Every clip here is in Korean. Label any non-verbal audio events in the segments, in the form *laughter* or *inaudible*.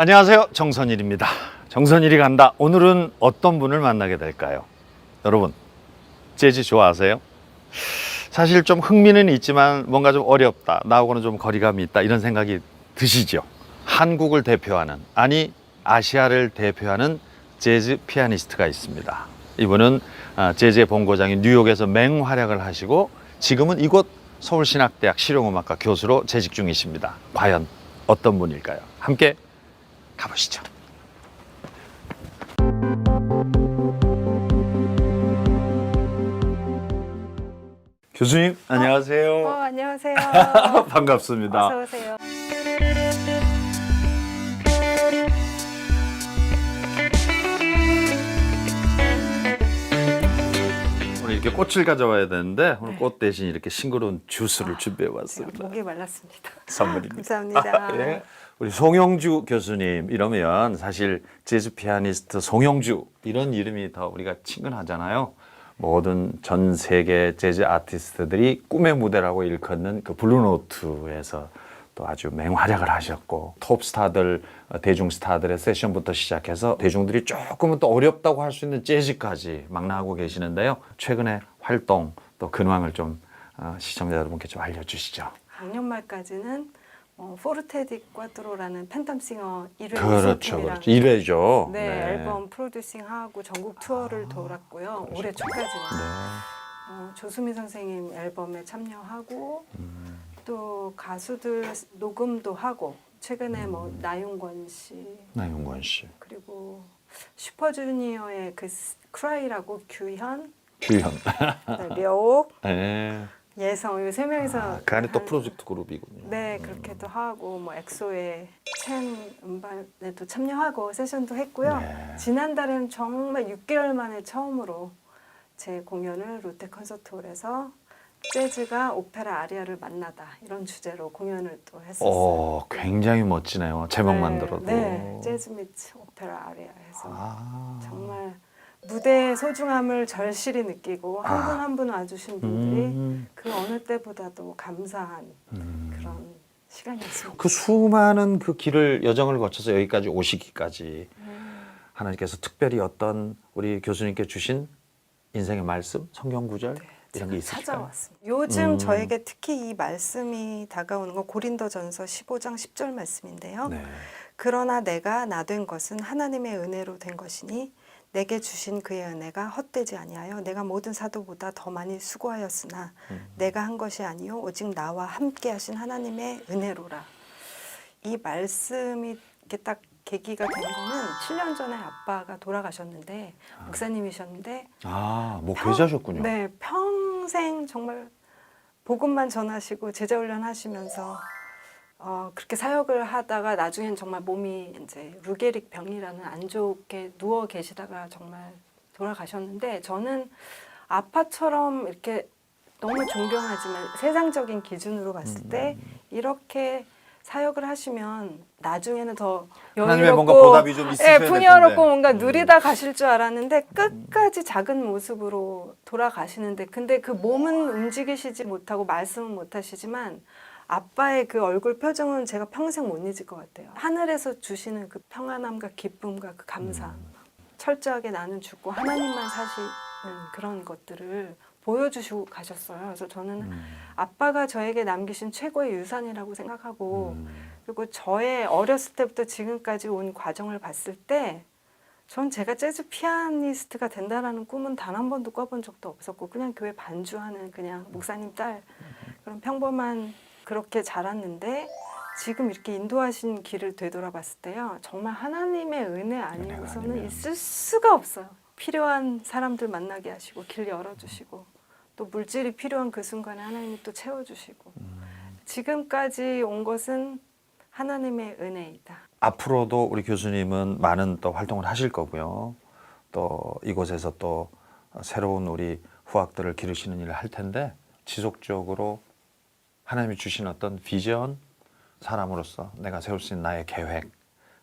안녕하세요. 정선일입니다. 정선일이 간다. 오늘은 어떤 분을 만나게 될까요? 여러분, 재즈 좋아하세요? 사실 좀 흥미는 있지만 뭔가 좀 어렵다. 나하고는 좀 거리감이 있다. 이런 생각이 드시죠? 한국을 대표하는, 아니, 아시아를 대표하는 재즈 피아니스트가 있습니다. 이분은 아, 재즈의 본고장인 뉴욕에서 맹활약을 하시고 지금은 이곳 서울신학대학 실용음악과 교수로 재직 중이십니다. 과연 어떤 분일까요? 함께 가보시죠. 교수님 안녕하세요. 어, 안녕하세요. *laughs* 반갑습니다. 어서 오세요. 오늘 이렇게 꽃을 가져와야 되는데 오늘 네. 꽃 대신 이렇게 싱그러운 주스를 준비해 제가 왔습니다. 목이 말랐습니다. 선물입니다. *laughs* 감사합니다. 예. 우리 송영주 교수님 이러면 사실 재즈 피아니스트 송영주 이런 이름이 더 우리가 친근하잖아요. 모든 전 세계 재즈 아티스트들이 꿈의 무대라고 일컫는 그 블루노트에서 또 아주 맹활약을 하셨고 톱스타들 어, 대중 스타들의 세션부터 시작해서 대중들이 조금은 또 어렵다고 할 수 있는 재즈까지 막 나가고 계시는데요. 최근에 활동 또 근황을 좀 어, 시청자 여러분께 좀 알려주시죠. 작년 말까지는 어, 포르테디 꽈트로라는 팬텀싱어 1회 그렇죠, 그렇죠. 이래죠. 네, 앨범 프로듀싱하고 전국 투어를 돌았고요. 올해 초까지는 네. 어, 조수미 선생님 앨범에 참여하고 음. 또 가수들 녹음도 하고 최근에 뭐 음. 나윤권 씨 나윤권 씨, 그리고 슈퍼주니어의 그 스- 크라이라고 규현, 규현. 네, 려옥, *laughs* 네. 예성 이 세 명이서 아, 그 안에 또 한- 프로젝트 그룹이군요. 네 그렇게도 하고 뭐 엑소의 첸 음반에도 참여하고 세션도 했고요. 네. 지난달에는 정말 6개월 만에 처음으로 제 공연을 롯데 콘서트홀에서 재즈가 오페라 아리아를 만나다 이런 주제로 공연을 또 했었어요. 오, 굉장히 멋지네요. 제목만 네, 들어도. 네, 재즈 및 오페라 아리아 해서 아. 정말 무대의 소중함을 절실히 느끼고 한 아. 분한 분 와주신 분들이 음, 그 어느 때보다도 감사한 음. 그런 시간이었습니다. 그 수많은 그 길을 여정을 거쳐서 여기까지 오시기까지 음. 하나님께서 특별히 어떤 우리 교수님께 주신 인생의 말씀, 성경 구절 이런 게 있으실까요? 찾아왔습니다. 요즘 음. 저에게 특히 이 말씀이 다가오는 건 고린도전서 15장 10절 말씀인데요. 네. 그러나 내가 나 된 것은 하나님의 은혜로 된 것이니 내게 주신 그의 은혜가 헛되지 아니하여 내가 모든 사도보다 더 많이 수고하였으나 음. 내가 한 것이 아니요 오직 나와 함께 하신 하나님의 은혜로라. 이 말씀이 이렇게 딱 계기가 된 거는 7년 전에 아빠가 돌아가셨는데 목사님이셨는데 아, 뭐 평- 계좌셨군요. 네, 평생 정말 복음만 전하시고 제자 훈련 하시면서 어, 그렇게 사역을 하다가 나중엔 정말 몸이 이제 루게릭 병이라는 안 좋게 누워 계시다가 정말 돌아가셨는데 저는 아빠처럼 이렇게 너무 존경하지만 세상적인 기준으로 봤을 때 음. 이렇게 사역을 하시면 나중에는 더 하나님의 뭔가 여유롭고 보답이 좀 있으셔야 예, 될 풍요롭고. 뭔가 음. 누리다 가실 줄 알았는데 끝까지 작은 모습으로 돌아가시는데 근데 그 몸은 움직이시지 못하고 말씀은 못 하시지만 아빠의 그 얼굴 표정은 제가 평생 못 잊을 것 같아요. 하늘에서 주시는 그 평안함과 기쁨과 그 감사. 음. 철저하게 나는 죽고 하나님만 사시는 그런 것들을 보여주시고 가셨어요. 그래서 저는 음. 아빠가 저에게 남기신 최고의 유산이라고 생각하고 음. 그리고 저의 어렸을 때부터 지금까지 온 과정을 봤을 때, 전 제가 재즈 피아니스트가 된다라는 꿈은 단 한 번도 꿔본 적도 없었고, 그냥 교회 반주하는 그냥 목사님 딸, 그런 평범한 그렇게 자랐는데, 지금 이렇게 인도하신 길을 되돌아봤을 때요, 정말 하나님의 은혜 아니고서는 아니면. 있을 수가 없어요. 필요한 사람들 만나게 하시고, 길 열어주시고, 또 물질이 필요한 그 순간에 하나님이 또 채워주시고, 지금까지 온 것은 하나님의 은혜이다. 앞으로도 우리 교수님은 많은 또 활동을 하실 거고요. 또 이곳에서 또 새로운 우리 후학들을 기르시는 일을 할 텐데 지속적으로 하나님이 주신 어떤 비전, 사람으로서 내가 세울 수 있는 나의 계획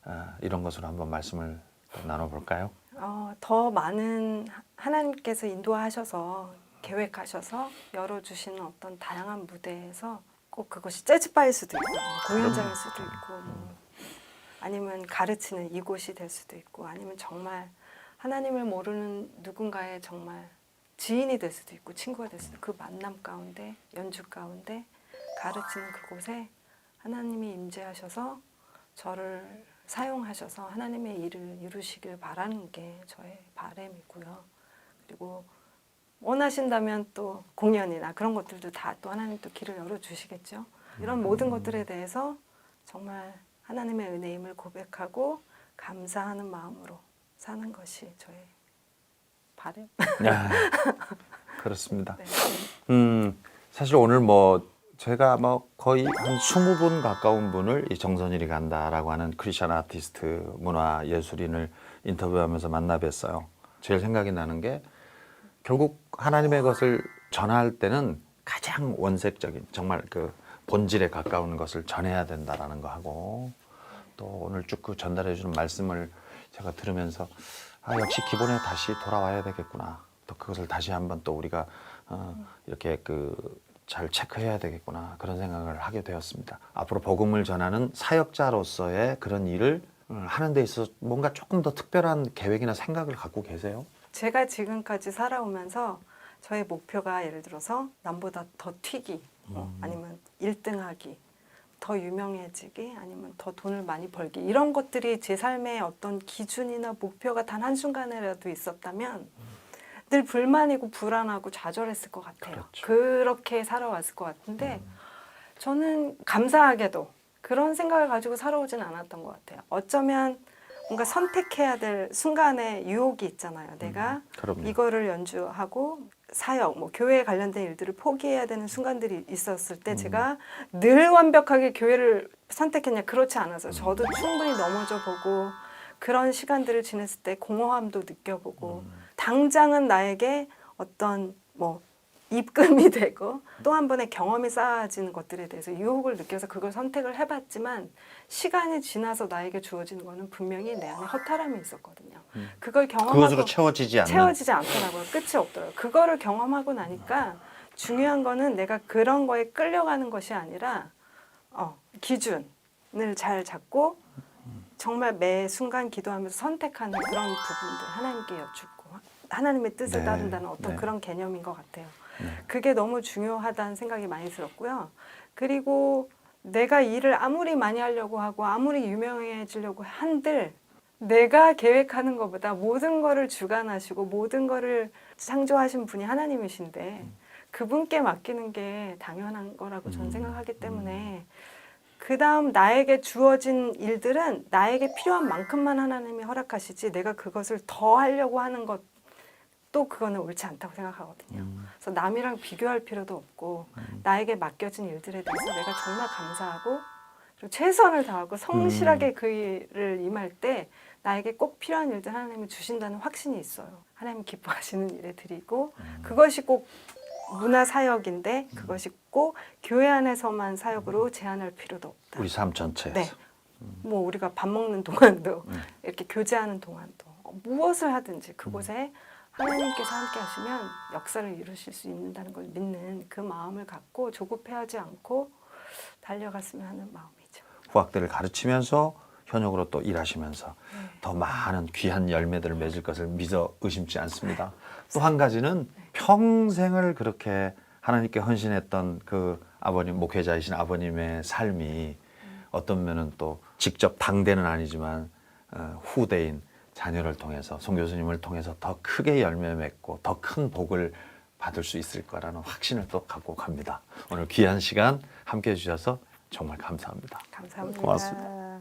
아, 이런 것으로 한번 말씀을 또 나눠볼까요? 어, 더 많은 하- 하나님께서 인도하셔서 계획하셔서 열어주시는 어떤 다양한 무대에서 꼭 그것이 재즈바일 수도 있고 뭐 공연장일 수도 있고 뭐 아니면 가르치는 이곳이 될 수도 있고 아니면 정말 하나님을 모르는 누군가의 정말 지인이 될 수도 있고 친구가 될 수도 있고 그 만남 가운데 연주 가운데 가르치는 그곳에 하나님이 임재하셔서 저를 사용하셔서 하나님의 일을 이루시길 바라는 게 저의 바람이고요. 그리고 원하신다면 또 공연이나 그런 것들도 다 또 하나님 또 길을 열어 주시겠죠. 이런 모든 것들에 대해서 정말 하나님의 은혜임을 고백하고 감사하는 마음으로 사는 것이 저의 바람. 야, 그렇습니다. *laughs* 네. 음, 사실 오늘 뭐 제가 뭐 거의 한 20분 가까운 분을 이 정선일이 간다라고 하는 크리스천 아티스트 문화 예술인을 인터뷰하면서 만나 뵀어요. 제일 생각이 나는 게 결국 하나님의 것을 전할 때는 가장 원색적인 정말 그 본질에 가까운 것을 전해야 된다라는 거 하고 또 오늘 쭉 그 전달해 주는 말씀을 제가 들으면서 아 역시 기본에 다시 돌아와야 되겠구나. 또 그것을 다시 한번 또 우리가 어, 이렇게 그 잘 체크해야 되겠구나 그런 생각을 하게 되었습니다. 앞으로 복음을 전하는 사역자로서의 그런 일을 어, 하는 데 있어서 뭔가 조금 더 특별한 계획이나 생각을 갖고 계세요? 제가 지금까지 살아오면서 저의 목표가 예를 들어서 남보다 더 튀기, 뭐 아니면 1등하기, 더 유명해지기, 아니면 더 돈을 많이 벌기 이런 것들이 제 삶의 어떤 기준이나 목표가 단 한순간이라도 있었다면 늘 불만이고 불안하고 좌절했을 것 같아요. 그렇죠. 그렇게 살아왔을 것 같은데 저는 감사하게도 그런 생각을 가지고 살아오진 않았던 것 같아요. 어쩌면 뭔가 선택해야 될 순간에 유혹이 있잖아요. 내가 그럼요. 이거를 연주하고 사역, 뭐 교회에 관련된 일들을 포기해야 되는 순간들이 있었을 때 제가 늘 완벽하게 교회를 선택했냐 그렇지 않아서 저도 충분히 넘어져 보고 그런 시간들을 지냈을 때 공허함도 느껴보고 당장은 나에게 어떤 뭐 입금이 *laughs* 되고 또 한 번의 경험이 쌓아지는 것들에 대해서 유혹을 느껴서 그걸 선택을 해봤지만 시간이 지나서 나에게 주어지는 거는 분명히 내 안에 허탈함이 있었거든요. 그걸 경험하고 그것으로 채워지지 않는 채워지지 않더라고요. 끝이 없더라고요. 그거를 경험하고 나니까 중요한 거는 내가 그런 거에 끌려가는 것이 아니라 어, 기준을 잘 잡고 정말 매 순간 기도하면서 선택하는 그런 부분들 하나님께 여쭙고 하나님의 뜻을 네, 따른다는 어떤 네. 그런 개념인 것 같아요. 네. 그게 너무 중요하다는 생각이 많이 들었고요. 그리고 내가 일을 아무리 많이 하려고 하고 아무리 유명해지려고 한들 내가 계획하는 것보다 모든 거를 주관하시고 모든 거를 창조하신 분이 하나님이신데 그분께 맡기는 게 당연한 거라고 저는 음. 생각하기 때문에 그 다음 나에게 주어진 일들은 나에게 필요한 만큼만 하나님이 허락하시지 내가 그것을 더 하려고 하는 것 또 그거는 옳지 않다고 생각하거든요. 음. 그래서 남이랑 비교할 필요도 없고 나에게 맡겨진 일들에 대해서 내가 정말 감사하고 그리고 최선을 다하고 성실하게 그 일을 임할 때 나에게 꼭 필요한 일들 하나님이 주신다는 확신이 있어요. 하나님 기뻐하시는 일에 드리고 그것이 꼭 문화 사역인데 그것이 꼭 교회 안에서만 사역으로 제한할 필요도 없다. 우리 삶 전체에서 네. 뭐 우리가 밥 먹는 동안도 음. 이렇게 교제하는 동안도 무엇을 하든지 그곳에 하나님께서 함께 하시면 역사를 이루실 수 있다는 걸 믿는 그 마음을 갖고 조급해하지 않고 달려갔으면 하는 마음이죠. 후학들을 가르치면서 현역으로 또 일하시면서 네. 더 많은 귀한 열매들을 맺을 것을 믿어 의심치 않습니다. 또 한 가지는 평생을 그렇게 하나님께 헌신했던 그 아버님 목회자이신 아버님의 삶이 어떤 면은 또 직접 당대는 아니지만 어, 후대인 자녀를 통해서 송 교수님을 통해서 더 크게 열매 맺고 더 큰 복을 받을 수 있을 거라는 확신을 또 갖고 갑니다. 오늘 귀한 시간 함께 해주셔서 정말 감사합니다. 감사합니다. 고맙습니다.